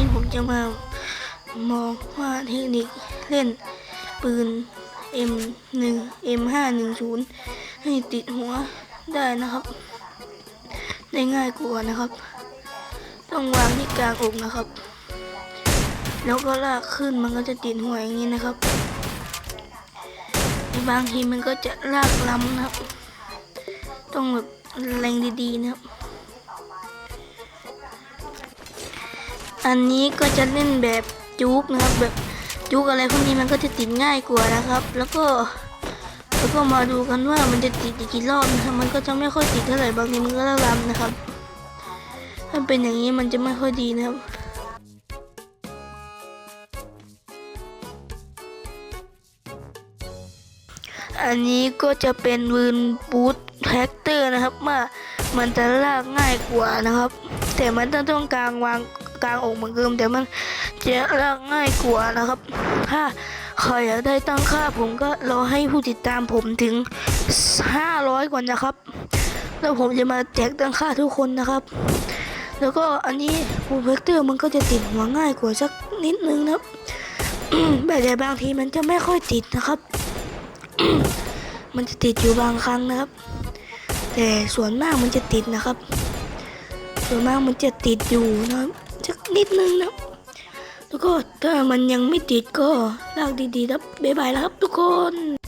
นี้ผมจะมามองว่าเทคนิคเล่นปืน M1 M510 ให้ติดหัวได้นะครับ ได้ง่ายกว่านะครับ ต้องวางที่กลางอกนะครับ แล้วก็ลากขึ้นมันก็จะติดหัวอย่างนี้นะครับบางทีมันก็จะลากล้ำนะครับ ต้องแบบแรงดีๆนะครับ อันนี้ก็จะเล่นแบบจุกนะครับ แบบจุกอะไรพวกนี้มันก็จะติดง่ายกว่านะครับ แล้วก็แล้วก็มาดูกันว่ามันจะติดอีกกี่รอบนะครับมันก็จะไม่ค่อยติดเท่าไหร่บางทีมันก็ลำนะครับ ถ้าเป็นอย่างนี้มันจะไม่ค่อยดีนะครับอันนี้ก็จะเป็นวืนบูทแท็กเตอร์นะครับว่ามันจะลากง่ายกว่านะครับ แต่มันต้องต้องกลางวาง กลางอกเหมือนเดิมแต่มันจะลากง่ายกว่านะครับ ถ้าใครอยากได้ตั้งค่าผมก็รอให้ผู้ติดตามผมถึง 500 ก่อนนะครับ แล้วผมจะมาแจกตั้งค่าทุกคนนะครับ แล้วก็อันนี้บูทแท็กเตอร์มันก็จะติดหัวง่ายกว่าสักนิดนึงนะครับแบบแต่บางทีมันจะไม่ค่อยติดนะครับ มันจะติดอยู่บางครั้งนะครับ แต่ส่วนมากมันจะติดนะครับ ส่วนมากมันจะติดอยู่นะครับ สักนิดนึงนะแล้วก็ถ้ามันยังไม่ติดก็ลากดีๆครับบ๊ายบายแล้วครับทุกคน